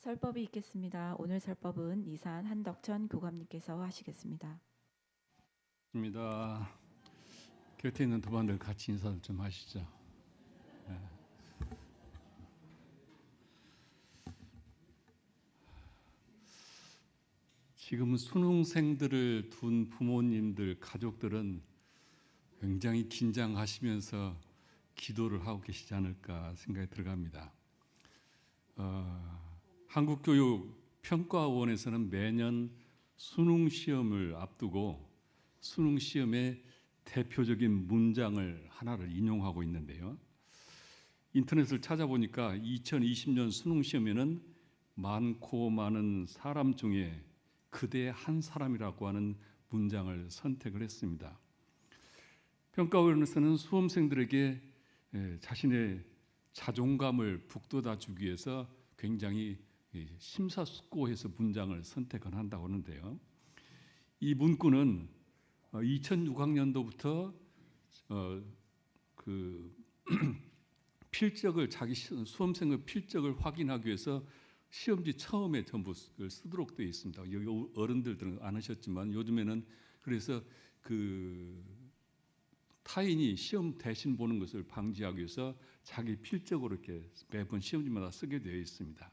설법이 있겠습니다. 오늘 설법은 이산 한덕천 교감님께서 하시겠습니다. 입니다. 곁에 있는 두 분들 같이 인사를 좀 하시죠. 네. 지금 수능생들을 둔 부모님들, 가족들은 굉장히 긴장하시면서 기도를 하고 계시지 않을까 생각이 들어갑니다. 어, 한국교육평가원에서는 매년 수능 시험을 앞두고 수능 시험의 대표적인 문장을 하나를 인용하고 있는데요. 인터넷을 찾아보니까 2020년 수능 시험에는 많고 많은 사람 중에 그대 한 사람이라고 하는 문장을 선택을 했습니다. 평가원에서는 수험생들에게 예, 자신의 자존감을 북돋아 주기 위해서 굉장히 심사숙고해서 문장을 선택을 한다고 하는데요. 이 문구는 2006학년도부터 어, 그 필적을 자기 수험생의 필적을 확인하기 위해서 시험지 처음에 전부 쓰도록 되어 있습니다. 여기 어른들들은 안 하셨지만 요즘에는 그래서 그 타인이 시험 대신 보는 것을 방지하기 위해서 자기 필적으로 이렇게 매번 시험지마다 쓰게 되어 있습니다.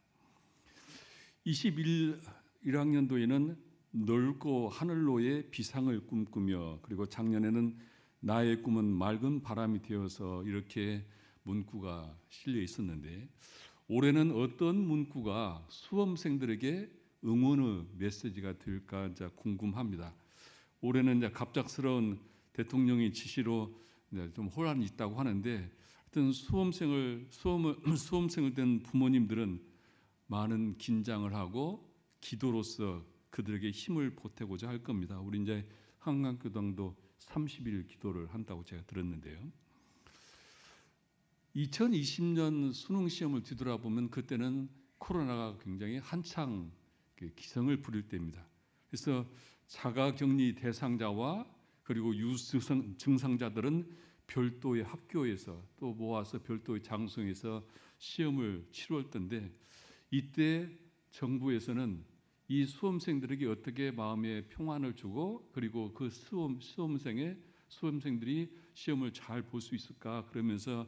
21 1학년도에는 넓고 하늘로의 비상을 꿈꾸며 그리고 작년에는 나의 꿈은 맑은 바람이 되어서 이렇게 문구가 실려 있었는데 올해는 어떤 문구가 수험생들에게 응원의 메시지가 될까 이제 궁금합니다. 올해는 이제 갑작스러운 대통령의 지시로 좀 혼란이 있다고 하는데 하여튼 수험생을 수험을 수험생을 된 부모님들은 많은 긴장을 하고 기도로서 그들에게 힘을 보태고자 할 겁니다. 우리 이제 한강교당도 30일 기도를 한다고 제가 들었는데요. 2020년 수능 시험을 뒤돌아보면 그때는 코로나가 굉장히 한창 그 기성을 부릴 때입니다. 그래서 자가격리 대상자와 그리고 유증상 증상자들은 별도의 학교에서 또 모아서 별도의 장소에서 시험을 텐데 이때 정부에서는 이 수험생들에게 어떻게 마음의 평안을 주고 그리고 그 수험 수험생의 수험생들이 시험을 잘 볼 수 있을까 그러면서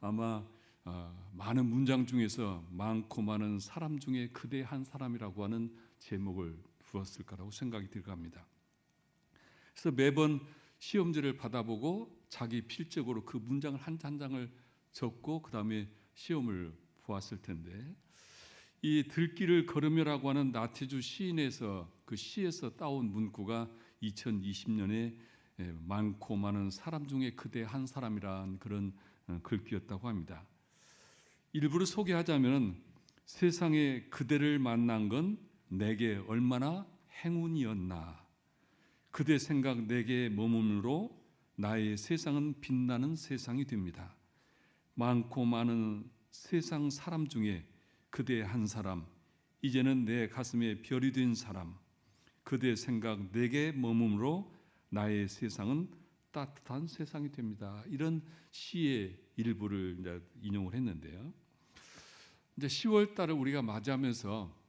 아마 어, 많은 문장 중에서 많고 많은 사람 중에 그대 한 사람이라고 하는 제목을 두었을 거라고 생각이 들어갑니다. 그래서 매번 시험지를 받아보고 자기 필적으로 그 문장을 한 장을 적고 그 다음에 시험을 보았을 텐데 이 들길을 걸으며라고 하는 나태주 시인에서 그 시에서 따온 문구가 2020년에 많고 많은 사람 중에 그대 한 사람이란 그런 어, 글귀였다고 합니다. 일부를 소개하자면 세상에 그대를 만난 건 내게 얼마나 행운이었나. 그대 생각 내게 머물므로 나의 세상은 빛나는 세상이 됩니다. 많고 많은 세상 사람 중에 그대 한 사람, 이제는 내 가슴에 별이 된 사람, 그대 생각 내게 머물므로 나의 세상은 따뜻한 세상이 됩니다. 이런 시의 일부를 인용을 했는데요. 이제 10월 달을 우리가 맞이하면서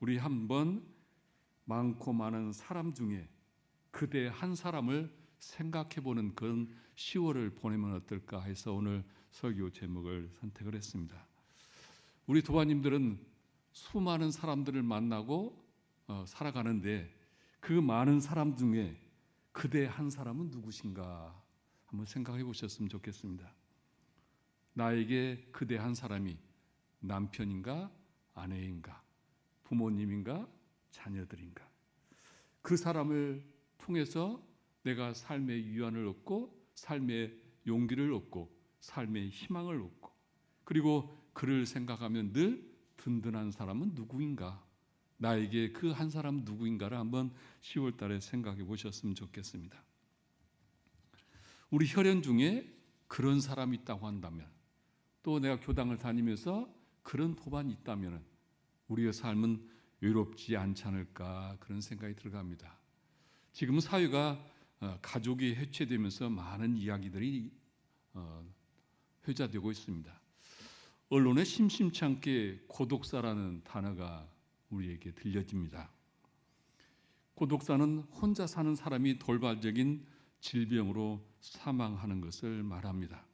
우리 한번 많고 많은 사람 중에 그대 한 사람을 생각해 보는 그런 10월을 보내면 어떨까 해서 오늘 설교 제목을 선택을 했습니다. 우리 도화님들은 수많은 사람들을 만나고 어, 살아가는데 그 많은 사람 중에 그대 한 사람은 누구신가 한번 생각해 보셨으면 좋겠습니다. 나에게 그대 한 사람이 남편인가 아내인가 부모님인가 자녀들인가 그 사람을 통해서 내가 삶의 유안을 얻고 삶의 용기를 얻고 삶의 희망을 얻고 그리고 그를 생각하면 늘 든든한 사람은 누구인가? 나에게 그 한 사람 누구인가를 한번 10월 달에 생각해 보셨으면 좋겠습니다. 우리 혈연 중에 그런 사람이 있다고 한다면 또 내가 교당을 다니면서 그런 도반이 있다면 우리의 삶은 외롭지 않지 않을까 그런 생각이 들어갑니다. 지금 사회가 어, 가족이 해체되면서 많은 이야기들이 어, 회자되고 있습니다. 언론에 심심치 않게 고독사라는 단어가 우리에게 들려집니다. 고독사는 혼자 사는 사람이 돌발적인 질병으로 사망하는 것을 말합니다.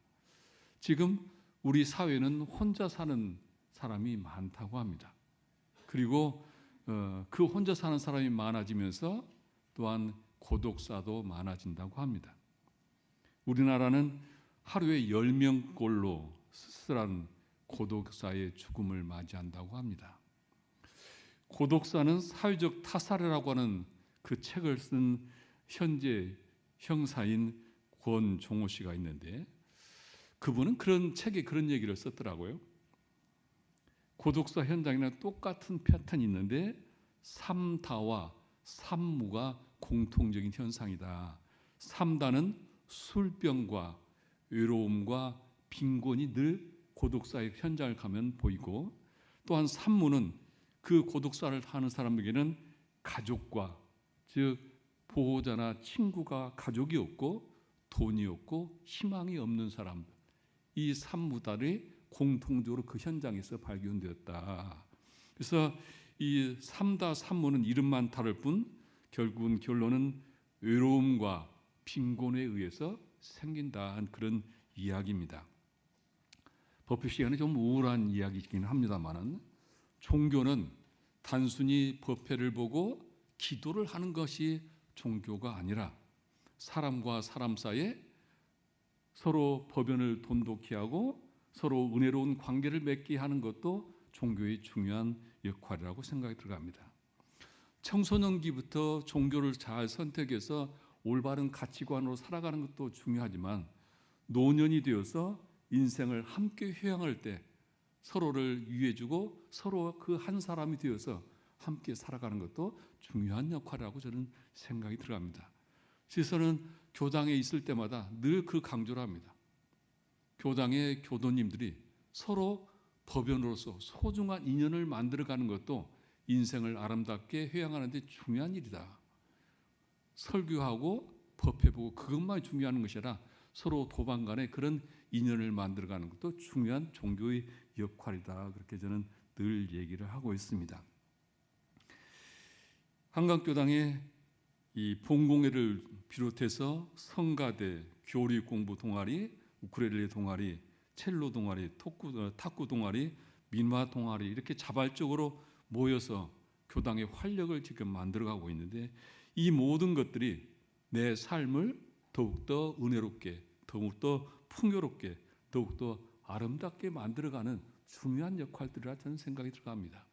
지금 우리 사회는 혼자 사는 사람이 많다고 합니다. 그리고 어, 그 혼자 사는 사람이 많아지면서 또한 고독사도 많아진다고 합니다. 우리나라는 하루에 10명꼴로 쓸쓸한 고독사의 죽음을 맞이한다고 합니다. 고독사는 사회적 타살이라고 하는 그 책을 쓴 현재 형사인 권종호 씨가 있는데 그분은 그런 책에 그런 얘기를 썼더라고요. 고독사 현장이랑 똑같은 패턴이 있는데 삼다와 삼무가 공통적인 현상이다. 삼다는 술병과 외로움과 빈곤이 늘 고독사의 현장을 가면 보이고 또한 삼무는 그 고독사를 하는 사람에게는 가족과 즉 보호자나 친구가 가족이 없고 돈이 없고 희망이 없는 사람들 이 삼무달이 공통적으로 그 현장에서 발견되었다. 그래서 이 삼다 삼무는 이름만 다를 뿐 결국은 결론은 외로움과 빈곤에 의해서 생긴다는 그런 이야기입니다. 버피 시간에 좀 우울한 이야기이긴 합니다만은 종교는 단순히 법회를 보고 기도를 하는 것이 종교가 아니라 사람과 사람 사이에 서로 법연을 돈독히 하고 서로 은혜로운 관계를 맺게 하는 것도 종교의 중요한 역할이라고 생각이 들어갑니다. 청소년기부터 종교를 잘 선택해서 올바른 가치관으로 살아가는 것도 중요하지만 노년이 되어서 인생을 함께 회양할 때 서로를 위해주고 서로 그 한 사람이 되어서 함께 살아가는 것도 중요한 역할이라고 저는 생각이 들어갑니다. 그래서는 교당에 있을 때마다 늘 그 강조를 합니다. 교당의 교도님들이 서로 법연으로서 소중한 인연을 만들어가는 것도 인생을 아름답게 회양하는 데 중요한 일이다. 설교하고 법회보고 그것만 중요한 것이 아니라 서로 도방 간에 그런 인연을 만들어가는 것도 중요한 종교의 역할이다. 그렇게 저는 늘 얘기를 하고 있습니다. 한강교당의 이 본공회를 비롯해서 성가대, 교리 공부 동아리, 우크렐레 동아리, 첼로 동아리, 탁구, 어, 탁구 동아리, 민화 동아리 이렇게 자발적으로 모여서 교당의 활력을 지금 만들어가고 있는데 이 모든 것들이 내 삶을 더욱더 은혜롭게, 더욱더 풍요롭게, 더욱더 아름답게 만들어가는 중요한 역할들이라 저는 생각이 들어갑니다.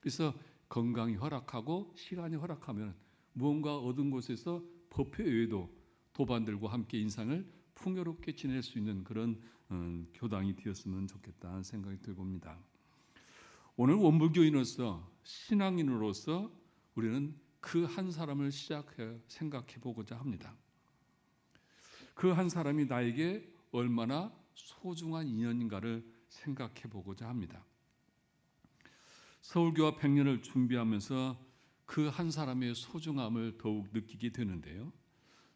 그래서 건강이 허락하고 시간이 허락하면 무언가 얻은 곳에서 법회 외에도 도반들과 함께 인상을 풍요롭게 지낼 수 있는 그런 음, 교당이 되었으면 좋겠다는 생각이 들고입니다. 오늘 원불교인으로서 신앙인으로서 우리는 그 한 사람을 시작해 생각해 보고자 합니다. 그 한 사람이 나에게 얼마나 소중한 인연인가를 생각해 보고자 합니다. 서울교화 100년을 준비하면서 그 한 사람의 소중함을 더욱 느끼게 되는데요.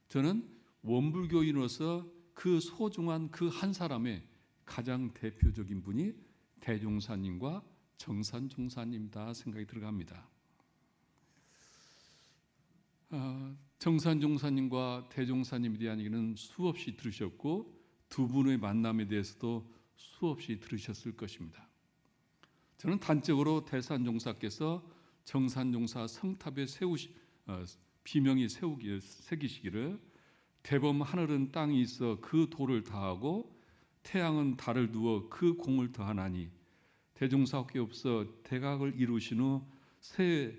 저는 원불교인으로서 그 소중한 그 한 사람의 가장 대표적인 분이 대종사님과 정산 종사님다 생각이 들어갑니다. 아, 정산 종사님과 대종사님에 대한 얘기는 수없이 들으셨고 두 분의 만남에 대해서도 수없이 들으셨을 것입니다. 저는 단적으로 대산 종사께서 정산 종사 성탑에 세우시 어, 비명이 세우기 새기시기를 대범 하늘은 땅이 있어 그 도를 다하고 태양은 달을 두어 그 공을 더하나니 대종사께 없어 대각을 이루신 후 새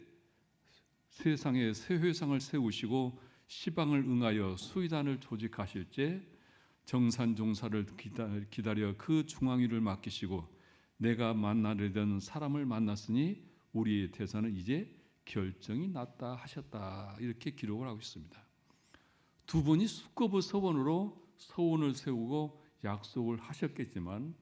세상에 새 회상을 세우시고 시방을 응하여 수의단을 조직하실때 정산 종사를 기다려 그 중앙위를 맡기시고 내가 만나려던 사람을 만났으니 우리의 대사는 이제 결정이 났다 하셨다 이렇게 기록을 하고 있습니다. 두 분이 수급의 서원으로 서원을 세우고 약속을 하셨겠지만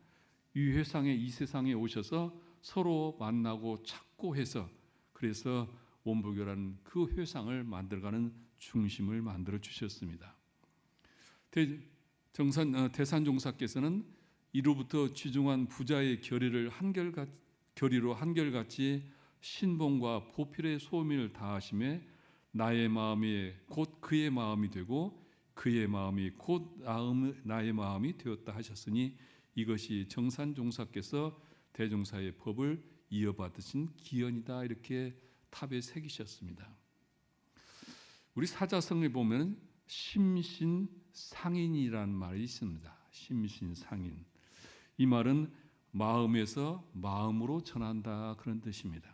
이 회상에 이 세상에 오셔서 서로 만나고 찾고 해서 그래서 원불교라는 그 회상을 만들어가는 중심을 만들어 주셨습니다. 정산 어, 대산 종사께서는 이로부터 지중한 부자의 결의를 한결같 결의로 한결같이 신봉과 보필의 소민을 다하심에 나의 마음이 곧 그의 마음이 되고 그의 마음이 곧 나의 마음이 되었다 하셨으니 이것이 정산 종사께서 대종사의 법을 이어받으신 기원이다 이렇게 탑에 새기셨습니다. 우리 사자성에 보면 심신상인이란 말이 있습니다. 심신상인. 이 말은 마음에서 마음으로 전한다 그런 뜻입니다.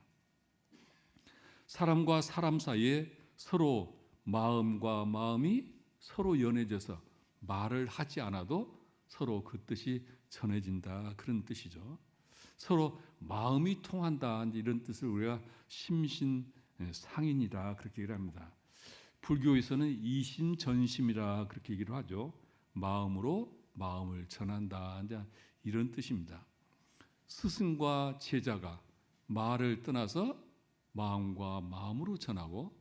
사람과 사람 사이에 서로 마음과 마음이 서로 연해져서 말을 하지 않아도 서로 그 뜻이 전해진다 그런 뜻이죠. 서로 마음이 통한다 이런 뜻을 우리가 심신 상인이다 그렇게 얘기를 합니다. 불교에서는 이심전심이라 그렇게 얘기를 하죠. 마음으로 마음을 전한다 이런 뜻입니다. 스승과 제자가 말을 떠나서 마음과 마음으로 전하고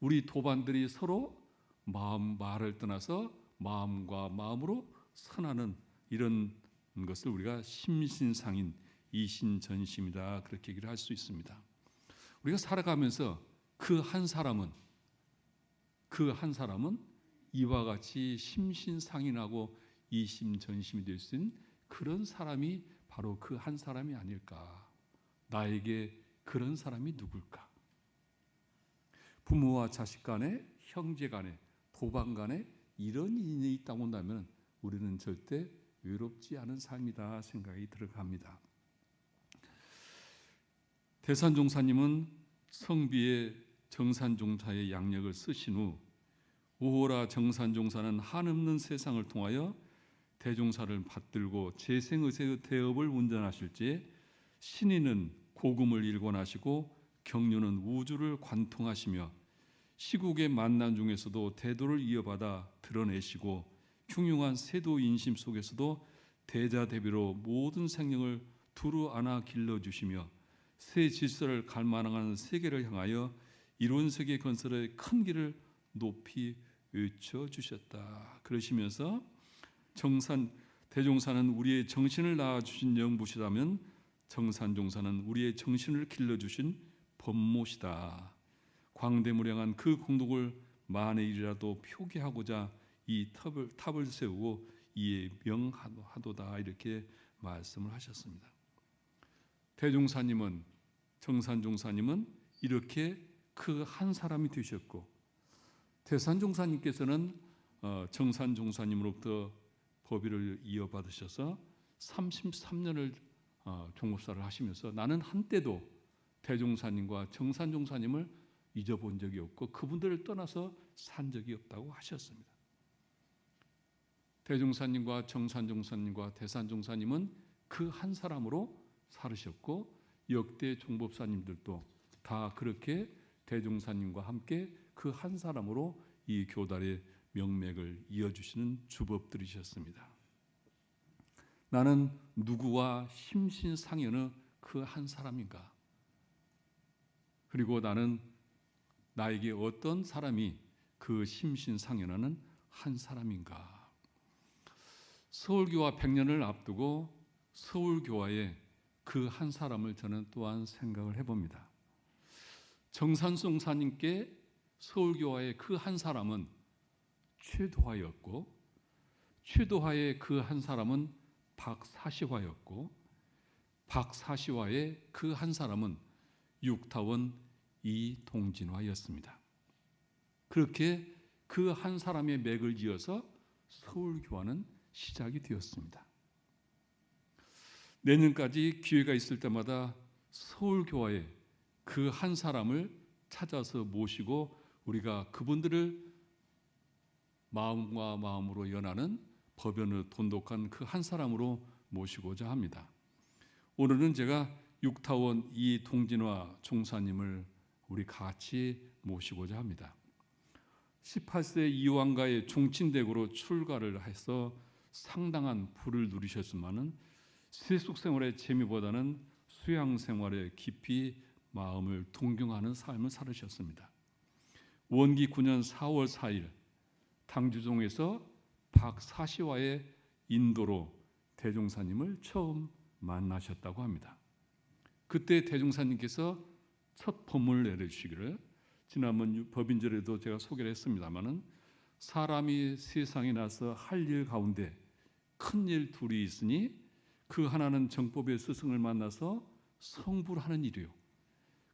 우리 도반들이 서로 마음 말을 떠나서 마음과 마음으로 선하는 이런 것을 우리가 심신상인 이신전심이다 그렇게 얘기를 할 수 있습니다. 우리가 살아가면서 그 한 사람은 그 한 사람은 이와 같이 심신상인하고 이심전심이 될 수 있는 그런 사람이 바로 그 한 사람이 아닐까. 나에게 그런 사람이 누굴까? 부모와 자식 간에, 형제 간에, 도방 간에 이런 인연이 있다고 한다면 우리는 절대 외롭지 않은 삶이다 생각이 들어갑니다. 대산 종사님은 성비의 정산 종사의 양력을 쓰신 후 오호라 정산 종사는 한없는 세상을 통하여 대종사를 받들고 재생의세의 대업을 운전하실지 신인은 고금을 일관하시고 경륜은 우주를 관통하시며 시국의 만난 중에서도 대도를 이어받아 드러내시고 흉흉한 세도 인심 속에서도 대자 대비로 모든 생명을 두루 안아 길러주시며 새 질서를 갈망하는 세계를 향하여 이론 세계 건설의 큰 길을 높이 외쳐 주셨다. 그러시면서 정산 대종사는 우리의 정신을 낳아 주신 영부시라면 정산종사는 우리의 정신을 길러 주신 법모시다. 광대무량한 그 공덕을 만의 일이라도 표기하고자 이 탑을 탑을 세우고 이에 명하도다 이렇게 말씀을 하셨습니다. 대종사님은 정산 종사님은 이렇게 그 한 사람이 되셨고 대산종사님께서는 어, 정산 종사님으로부터 법위를 이어받으셔서 33년을 어, 종업사를 하시면서 나는 한때도 대종사님과 정산 종사님을 잊어본 적이 없고 그분들을 떠나서 산 적이 없다고 하셨습니다. 대종사님과 정산종사님과 대산종사님은 그 한 사람으로 살으셨고 역대 종법사님들도 다 그렇게 대종사님과 함께 그 한 사람으로 이 교단의 명맥을 이어주시는 주법들이셨습니다. 나는 누구와 심신상연의 그 한 사람인가? 그리고 나는 나에게 어떤 사람이 그 심신상연하는 한 사람인가? 서울교화 100년을 앞두고 서울교화의 그 한 사람을 저는 또한 생각을 해봅니다. 정산송 사님께 서울교화의 그 한 사람은 최도화였고 최도화의 그 한 사람은 박사시화였고 박사시화의 그 한 사람은 육타원 이동진화였습니다. 그렇게 그 한 사람의 맥을 이어서 서울교화는 시작이 되었습니다. 내년까지 기회가 있을 때마다 서울교화의 그한 사람을 찾아서 모시고 우리가 그분들을 마음과 마음으로 연하는 법연의 돈독한 그 한 사람으로 모시고자 합니다. 오늘은 제가 육타원 이동진화 종사님을 우리 같이 모시고자 합니다. 18세 이왕가의 종친대구로 출가를 해서 상당한 부를 누리셨지만은 세속 생활의 재미보다는 수양 생활에 깊이 마음을 동경하는 삶을 살으셨습니다. 원기 9년 4월 4일 당주종에서 박사시와의 인도로 대종사님을 처음 만나셨다고 합니다. 그때 대종사님께서 첫 법문을 내려주시기를 지난번 유- 법인절에도 제가 소개를 했습니다마는 사람이 세상에 나서 할 일 가운데 큰 일 둘이 있으니 그 하나는 정법의 스승을 만나서 성불 하는 일이요.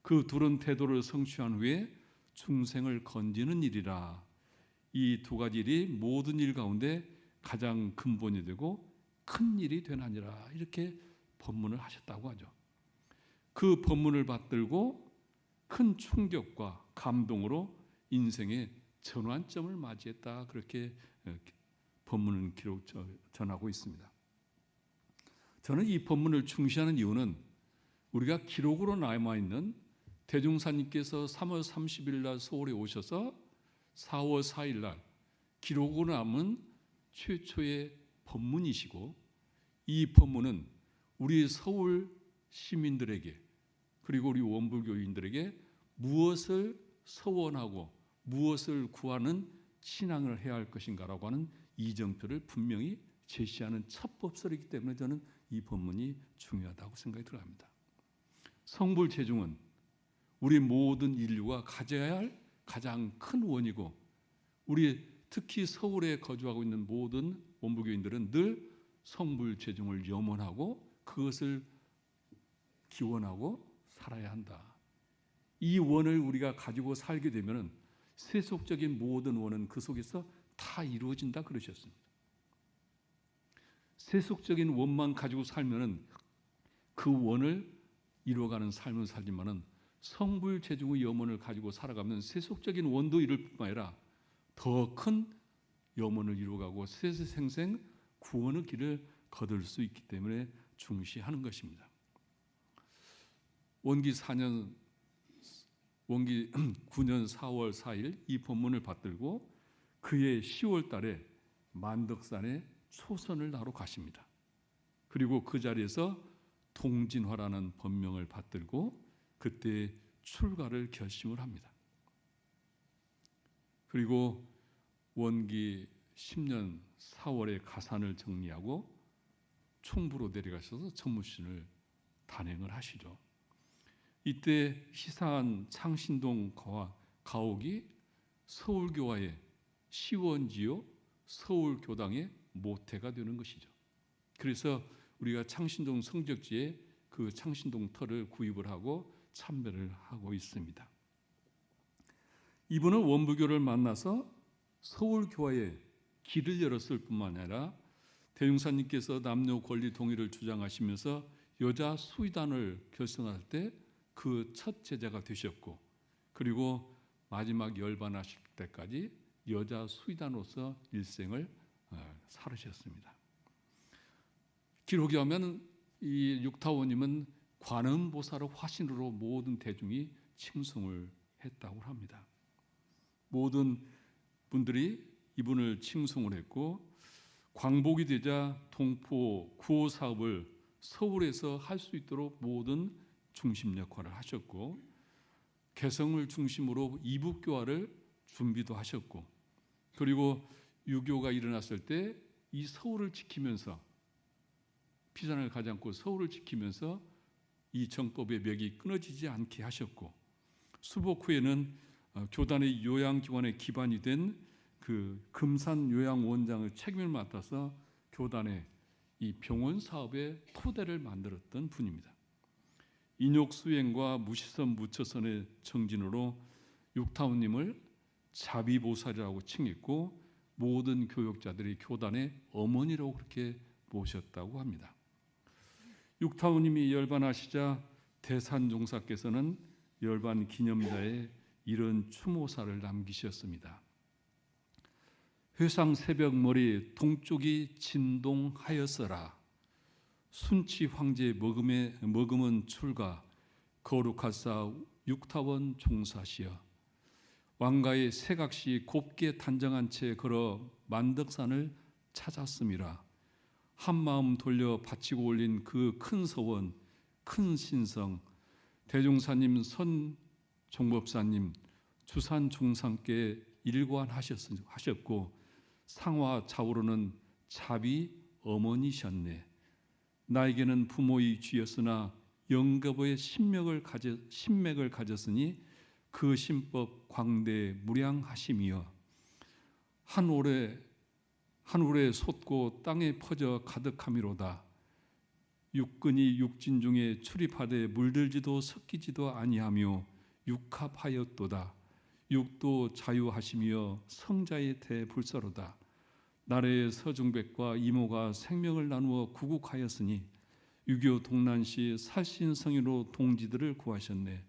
그 둘은 태도를 성취한 후에 중생을 건지는 일이라. 이 두 가지 일이 모든 일 가운데 가장 근본이 되고 큰 일이 되나니라. 이렇게 법문을 하셨다고 하죠. 그 법문을 받들고 큰 충격과 감동으로 인생의 전환점을 맞이했다. 그렇게 어, 법문은 기록 저- 전하고 있습니다. 저는 이 법문을 중시하는 이유는 우리가 기록으로 남아 있는 대종사님께서 3월 30일 날 서울에 오셔서 4월 4일 날 기록으로 남은 최초의 법문이시고 이 법문은 우리 서울 시민들에게 그리고 우리 원불교인들에게 무엇을 서원하고 무엇을 구하는 신앙을 해야 할 것인가라고 하는 이정표를 분명히 제시하는 첫 법설이기 때문에 저는 이 법문이 중요하다고 생각이 들어갑니다. 성불 제중은 우리 모든 인류가 가져야 할 가장 큰 원이고 우리 특히 서울에 거주하고 있는 모든 원불교인들은 늘 성불 제중을 염원하고 그것을 기원하고 살아야 한다. 이 원을 우리가 가지고 살게 되면은 세속적인 모든 원은 그 속에서 다 이루어진다 그러셨습니다. 세속적인 원만 가지고 살면은 그 원을 이루어가는 삶을 살지만은 성불 제중의 염원을 가지고 살아가면 세속적인 원도 이룰 뿐만 아니라 더 큰 염원을 이루어가고 세세생생 구원의 길을 거둘 수 있기 때문에 중시하는 것입니다. 원기 4년 원기 9년 4월 4일 이 본문을 받들고 그해 10월 달에 만덕산에 초선을 나러 가십니다. 그리고 그 자리에서 동진화라는 법명을 받들고 그때 출가를 결심을 합니다. 그리고 원기 10년 4월에 가산을 정리하고 총부로 내려가셔서 천무신을 단행을 하시죠. 이때 시사한 창신동 가- 가옥이 서울교화의 시원지요 서울교당의 모태가 되는 것이죠. 그래서 우리가 창신동 성적지에 그 창신동 터를 구입을 하고 참배를 하고 있습니다. 이분은 원불교를 만나서 서울교화에 길을 열었을 뿐만 아니라 대용사님께서 남녀 권리 동의를 주장하시면서 여자 수의단을 결성할 때 그 첫 제자가 되셨고 그리고 마지막 열반하실 때까지 여자 수의단으로서 일생을 어, 살으셨습니다. 기록에 하면 이 육타원님은 관음보살의 화신으로 모든 대중이 칭송을 했다고 합니다. 모든 분들이 이분을 칭송을 했고 광복이 되자 동포 구호 사업을 서울에서 할 수 있도록 모든 중심 역할을 하셨고 개성을 중심으로 이북교화를 준비도 하셨고 그리고 유교가 일어났을 때 이 서울을 지키면서 피산을 가지 않고 서울을 지키면서 이 정법의 맥이 끊어지지 않게 하셨고 수복 후에는 어, 교단의 요양기관의 기반이 된 그 금산 요양 원장의 책임을 맡아서 교단의 이 병원 사업의 토대를 만들었던 분입니다. 인욕 수행과 무시선 무처선의 정진으로 육타운님을 자비보살이라고 칭했고 모든 교육자들이 교단의 어머니라고 그렇게 모셨다고 합니다. 육타운님이 열반하시자 대산종사께서는 열반 기념자에 이런 추모사를 남기셨습니다. 회상 새벽머리 동쪽이 진동하였어라. 순치 황제 머금에 머금은 출가 거룩하사 육타원 종사시여 왕가의 세각시 곱게 단정한 채 걸어 만덕산을 찾았음이라 한 마음 돌려 바치고 올린 그 큰 서원 큰 신성. 대종사님 선 종법사님 주산 종상께 일관하셨고 상화 좌우로는 자비 어머니셨네. 나에게는 부모의 쥐였으나 영겁의 신맥을 가져 신맥을 가졌으니 그 신법 광대 무량하심이여. 한 올에 한 올에 솟고 땅에 퍼져 가득함이로다. 육근이 육진 중에 출입하되 물들지도 섞이지도 아니하며 육합하였도다. 육도 자유하시며 성자의 대불사로다. 나라의 서중백과 이모가 생명을 나누어 구국하였으니 유교 동란시 살신성의로 동지들을 구하셨네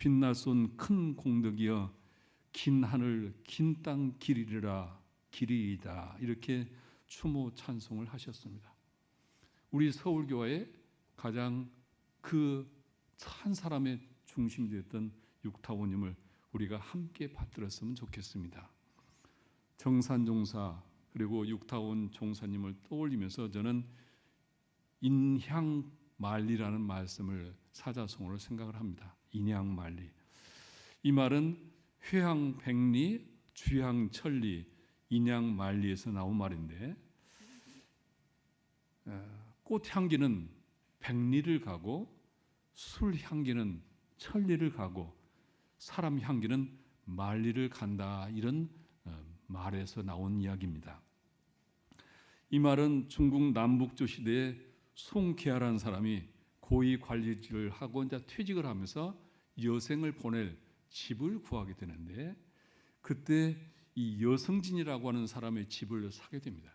빛나 쏜 큰 공덕이여 긴 하늘 긴 땅 길이라 길이이다 이렇게 추모 찬송을 하셨습니다. 우리 서울교회의 가장 그 한 사람의 중심이 되었던 육타원님을 우리가 함께 받들었으면 좋겠습니다. 정산 종사 그리고 육타원 종사님을 떠올리면서 저는 인향만리라는 말씀을 사자성어로 생각을 합니다. 인향만리. 이 말은 회향백리, 주향천리, 인향만리에서 나온 말인데 어, 꽃향기는 백리를 가고 술 향기는 천리를 가고 사람 향기는 만리를 간다 이런 어, 말에서 나온 이야기입니다. 이 말은 중국 남북조 시대에 송케아라는 사람이 고위 관리직을 하고 이제 퇴직을 하면서 여생을 보낼 집을 구하게 되는데 그때 이 여성진이라고 하는 사람의 집을 사게 됩니다.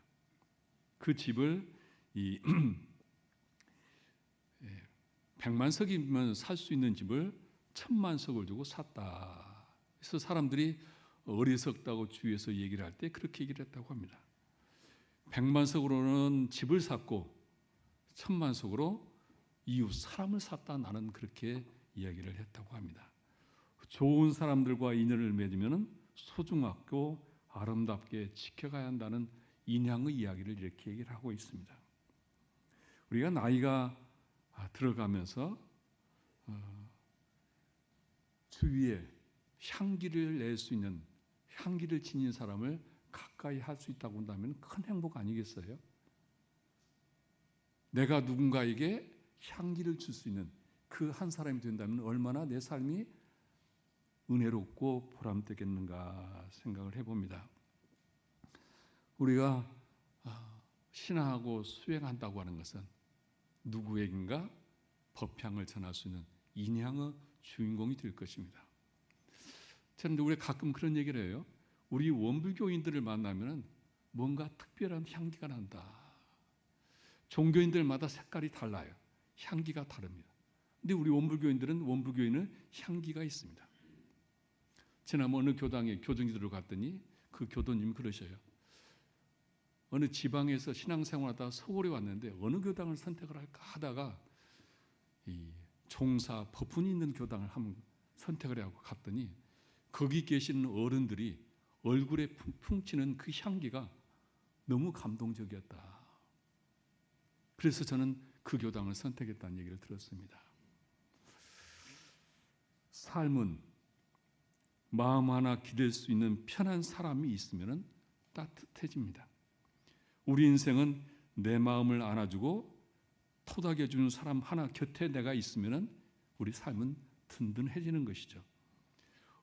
그 집을 이 예, 백만 석이면 살 수 있는 집을 천만 석을 주고 샀다. 그래서 사람들이 어리석다고 주위에서 얘기를 할 때 그렇게 얘기를 했다고 합니다. 백만 석으로는 집을 샀고 천만 석으로 이웃 사람을 샀다 나는 그렇게 이야기를 했다고 합니다. 좋은 사람들과 인연을 맺으면 소중하고 아름답게 지켜가야 한다는 인향의 이야기를 이렇게 얘기를 하고 있습니다. 우리가 나이가 들어가면서 어, 주위에 향기를 낼 수 있는 향기를 지닌 사람을 가까이 할 수 있다고 한다면 큰 행복 아니겠어요? 내가 누군가에게 향기를 줄 수 있는 그 한 사람이 된다면 얼마나 내 삶이 은혜롭고 보람되겠는가 생각을 해봅니다. 우리가 아, 신앙하고 수행한다고 하는 것은 누구에겐가 법향을 전할 수 있는 인향의 주인공이 될 것입니다. 저는 우리 가끔 그런 얘기를 해요. 우리 원불교인들을 만나면 뭔가 특별한 향기가 난다. 종교인들마다 색깔이 달라요. 향기가 다릅니다. 근데 우리 원불교인들은 원불교인은 향기가 있습니다. 지난번 어느 교당에 교정지들을 갔더니 그 교도님 그러셔요. 어느 지방에서 신앙생활하다 서울에 왔는데 어느 교당을 선택을 할까 하다가 이 종사 법훈이 있는 교당을 한번 선택을 하고 갔더니 거기 계시는 어른들이 얼굴에 풍치는 그 향기가 너무 감동적이었다. 그래서 저는 그 교당을 선택했다는 얘기를 들었습니다. 삶은 마음 하나 기댈 수 있는 편한 사람이 있으면 따뜻해집니다. 우리 인생은 내 마음을 안아주고 토닥여 주는 사람 하나 곁에 내가 있으면 우리 삶은 든든해지는 것이죠.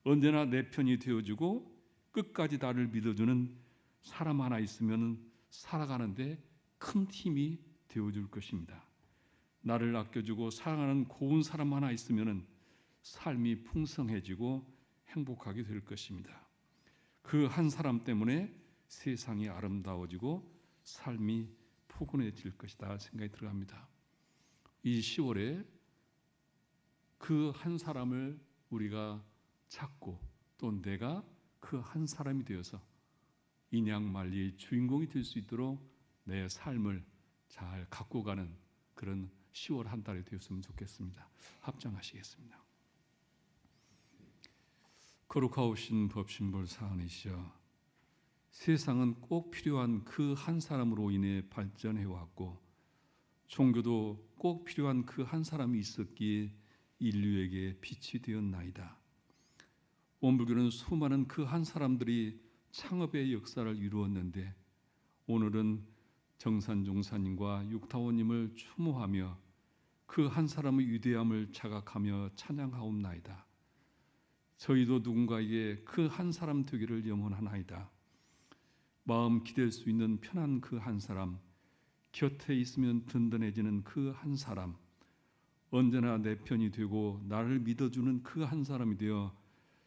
언제나 내 편이 되어주고 끝까지 나를 믿어주는 사람 하나 있으면 살아가는데 큰 힘이 되어줄 것입니다. 나를 아껴주고 사랑하는 고운 사람 하나 있으면 삶이 풍성해지고 행복하게 될 것입니다. 그 한 사람 때문에 세상이 아름다워지고 삶이 포근해질 것이다 생각이 들어갑니다. 이 10월에 그 한 사람을 우리가 찾고 또 내가 그 한 사람이 되어서 인양만리의 주인공이 될 수 있도록 내 삶을 잘 갖고 가는 그런 10월 한 달이 되었으면 좋겠습니다. 합장하시겠습니다. 거룩하오신 법신볼 사안이시여 세상은 꼭 필요한 그 한 사람으로 인해 발전해 왔고 종교도 꼭 필요한 그 한 사람이 있었기에 인류에게 빛이 되었나이다. 원불교는 수많은 그 한 사람들이 창업의 역사를 이루었는데 오늘은 정산 종사님과 육타원님을 추모하며 그 한 사람의 위대함을 자각하며 찬양하옵나이다. 저희도 누군가에게 그 한 사람 되기를 염원하나이다. 마음 기댈 수 있는 편한 그 한 사람, 곁에 있으면 든든해지는 그 한 사람, 언제나 내 편이 되고 나를 믿어주는 그 한 사람이 되어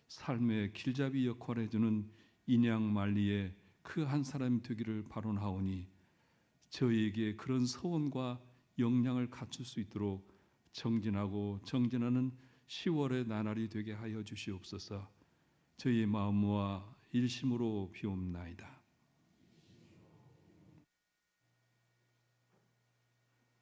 삶의 길잡이 역할을 해주는 인양 만리의 그 한 사람이 되기를 바라나오니 저희에게 그런 서원과 역량을 갖출 수 있도록 정진하고 정진하는 10월의 나날이 되게 하여 주시옵소서. 저희의 마음과 일심으로 비옵나이다.